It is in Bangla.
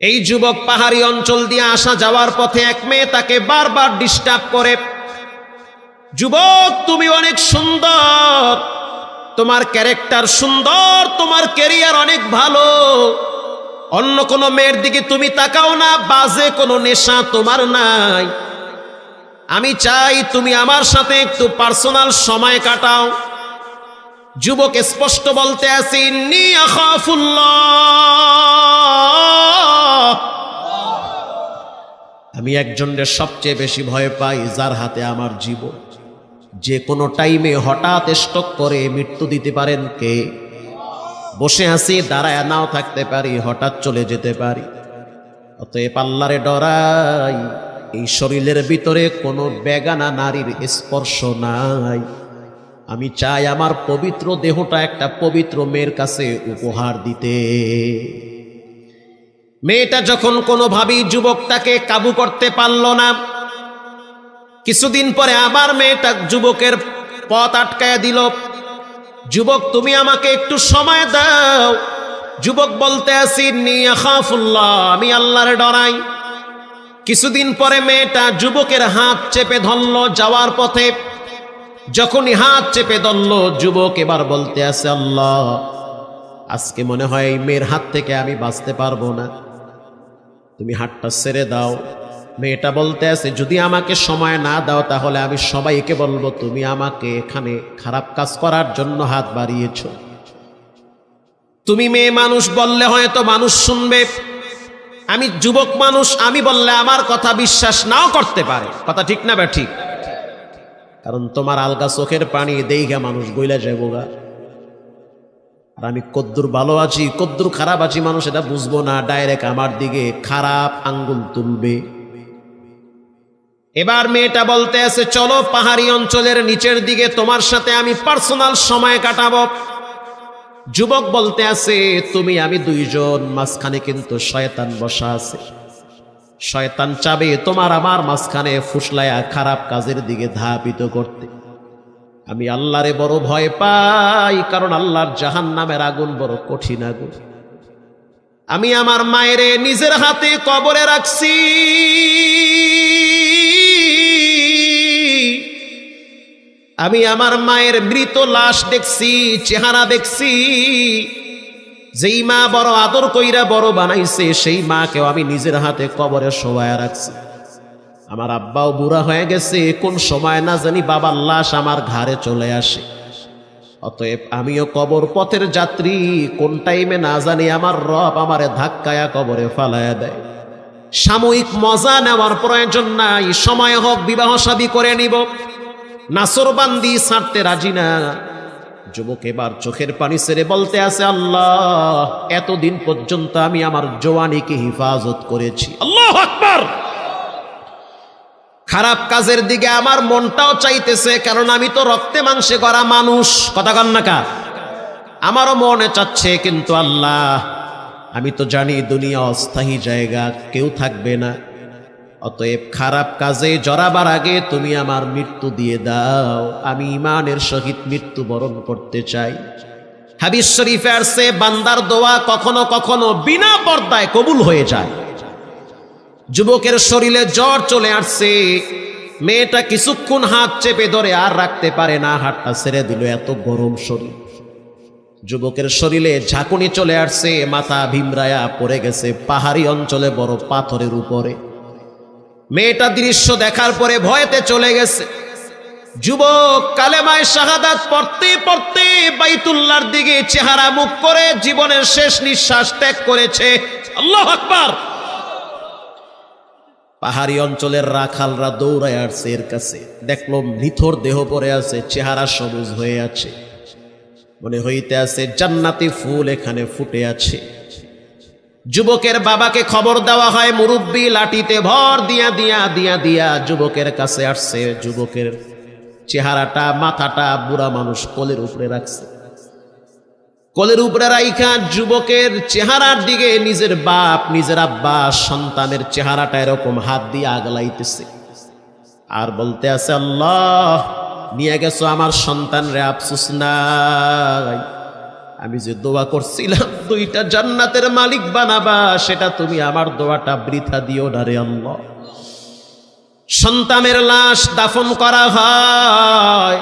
এই যুবক পাহাড়ি অঞ্চল দিয়ে আসা যাওয়ার পথে এক মেয়ে তাকে বারবার ডিস্টার্ব করে। যুবক, তুমি অনেক সুন্দর। তোমার ক্যারেক্টার সুন্দর, তোমার ক্যারিয়ার অনেক ভালো। অন্য কোনো মেয়ের দিকে তুমি তাকাও না, বাজে কোনো নেশা তোমার নাই। আমি চাই তুমি আমার সাথে একটু পার্সোনাল সময় কাটাও। যুবক স্পষ্ট বলতে আছি, ইন্নী আখাফুল্লাহ। আমি একজনের সবচেয়ে বেশি ভয় পাই যার হাতে আমার জীবন। যে কোনো টাইমে হঠাৎ স্টক করে মৃত্যু দিতে পারেন কে? বসে আছি, দাঁড়ায় নাও থাকতে পারি, হঠাৎ চলে যেতে পারি। অতএব আল্লাহরে ডরাই, এই শরীরের ভিতরে কোনো বেগানা নারীর স্পর্শ নাই। আমি চাই আমার পবিত্র দেহটা একটা পবিত্র মেয়ের কাছে উপহার দিতে। মেয়েটা যখন কোনোভাবেই যুবকটাকে কাবু করতে পারল না, কিছুদিন পরে আবার মেয়েটা যুবকের পথ আটকায় দিল। যুবক, তুমি আমাকে একটু সময় দাও। যুবক বলতে আসি নিয়াফুল্লাহ আমি আল্লাহরে ডরাই। কিছুদিন পরে মেয়েটা যুবকের হাত চেপে ধরল যাওয়ার পথে। যখনই হাত চেপে ধরল, যুবক এবার বলতে আছে, আল্লাহ, আজকে মনে হয় এই মেয়ের হাত থেকে আমি বাঁচতে পারব না। তুমি হাতটা ছেড়ে দাও। মেয়েটা বলতে আছে, যদি আমাকে সময় না দাও, তাহলে আমি সবাইকে বলব, তুমি আমাকে এখানে খারাপ কাজ করার জন্য হাত বাড়িয়েছ। তুমি মেয়ে মানুষ বললে হয়তো মানুষ শুনবে। আমি যুবক মানুষ, আমি বললে আমার কথা বিশ্বাস নাও করতে পারে। কথা ঠিক না বা ঠিক? কারণ তোমার আলগা চোখের পানি দেইগা মানুষ গইলা যাব গা আমি কদ্দুর ভালো আছি, কদ্দুর খারাপ আছি, মানুষ এটা বুঝব না। ডাইরেক্ট আমার দিকে খারাপ আঙ্গুল তুলবে। এবার মেয়েটা বলতে আছে, চলো পাহাড়ি অঞ্চলের নিচের দিকে তোমার সাথে আমি পার্সোনাল সময় কাটাবো। যুবক বলতে আছে, তুমি, আমি দুইজন, মাঝখানে কিন্তু শয়তান বসা আছে। শয়তান চাবে তোমার আমার মাঝখানে ফুসলায়া খারাপ কাজের দিকে ধাপিত করতে। আমি আল্লাহরে বড় ভয় পাই, কারণ আল্লাহর জাহান নামের আগুন বড় কঠিন আগুন। আমি আমার মায়েরে নিজের হাতে কবরে রাখছি। আমি আমার মায়ের মৃত লাশ দেখছি, চেহারা দেখছি। যেই মা বড় আদর কইরা বড় বানাইছে, সেই মাকেও আমি নিজের হাতে কবরে শোয়ায় রাখছি। আমার আব্বাও বুড়া হয়ে গেছে, কোন সময় না জানি বাবার লাশ আমার ঘাড়ে চলে আসে। অতএব আমিও কবর পথের যাত্রী, কোন টাইমে না জানি আমার রব আমারে ধাক্কায়া কবরে ফালায়া দেয়। সাময়িক মজা নেওয়ার প্রয়োজন নাই, সময় হোক বিবাহ শাদী করে নিব। নাসরবান্দি ছাড়তে রাজি না। যুবক এবার চোখের পানি সেরে বলতে আছে, আল্লাহ, এতদিন পর্যন্ত আমি আমার জওয়ানিকে হিফাজত করেছি। আল্লাহ আকবার! খারাপ কাজের দিকে আমার মনটাও চাইতেছে, কারণ আমি তো রক্তে মাংসে করা মানুষ। কথা কন্যাকা আমারও মনে চাচ্ছে, কিন্তু আল্লাহ, আমি তো জানি দুনিয়া অস্থায়ী জায়গা, কেউ থাকবে না। অতএব খারাপ কাজে জড়াবার আগে তুমি আমার মৃত্যু দিয়ে দাও। আমি ইমানের সহিত মৃত্যু বরণ করতে চাই। হাবিজ শরীফে আসছে, বান্দার দোয়া কখনো কখনো বিনা পর্দায় কবুল হয়ে যায়। যুবকের শরীরে জ্বর চলে আসছে। মেয়েটা কিছুক্ষণ হাত চেপে ধরে আর রাখতে পারে না, হাতটা ছেড়ে দিল এত গরম শরীর। যুবকের শরীরে ঝাঁকুনি চলে আসছে, মাথা ভীমরায়া পড়ে গেছে, পাহাড়ি অঞ্চলে বড় পাথরের উপরে। মেয়েটা দৃশ্য দেখার পরে ভয়েতে চলে গেছে। যুবক কালেমায় শাহাদাত পড়তে পড়তে বাইতুল্লার দিকে চেহারা মুখ করে জীবনের শেষ নিঃশ্বাস ত্যাগ করেছে। আল্লাহ আকবার! পাহাড়ি অঞ্চলের রাখালরা দৌড়ায় আসছে এর কাছে। দেখল নিথর দেহ পরে আছে, চেহারা সবুজ হয়ে আছে। মনে হইতে আছে, জান্নাতি ফুল এখানে ফুটে আছে। যুবকের বাবাকে খবর দেওয়া হয়, মুরব্বী লাঠিতে ভর দিয়া দিয়া দিয়া দিয়া যুবকের কাছে আসছে। যুবকের চেহারাটা, মাথাটা বুড়া মানুষ কোলের উপরে রাখছে। কোলের উপরে রাইখা যুবকের চেহারার দিকে নিজের বাপ, নিজের আব্বা, সন্তানের চেহারাটা এরকম হাত দিয়ে আগলাইতেছে। আর বলতে আছে, আল্লাহ, নিয়ে গেছো আমার সন্তান রে আফসুস নাই। আমি যে দোয়া করছিলাম, দুইটা জান্নাতের মালিক বানাবা, সেটা তুমি আমার দোয়াটা বৃথা দিও না রে আল্লাহ। সন্তানের লাশ দাফন করা হয়।